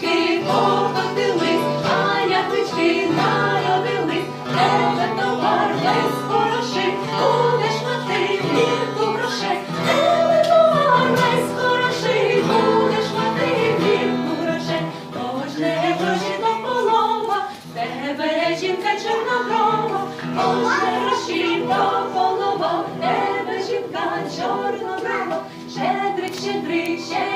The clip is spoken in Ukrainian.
покотились, а яблички народились, тебе товар весь хороший, будеш мати влітку грошей, тебе товар весь хороший, будеш мати влітку грошей, гроші до полова, тебе жінка чорноброва, тож не гроші до полова, тебе жінка чорноброва, щедрик, щедрик, щедрик.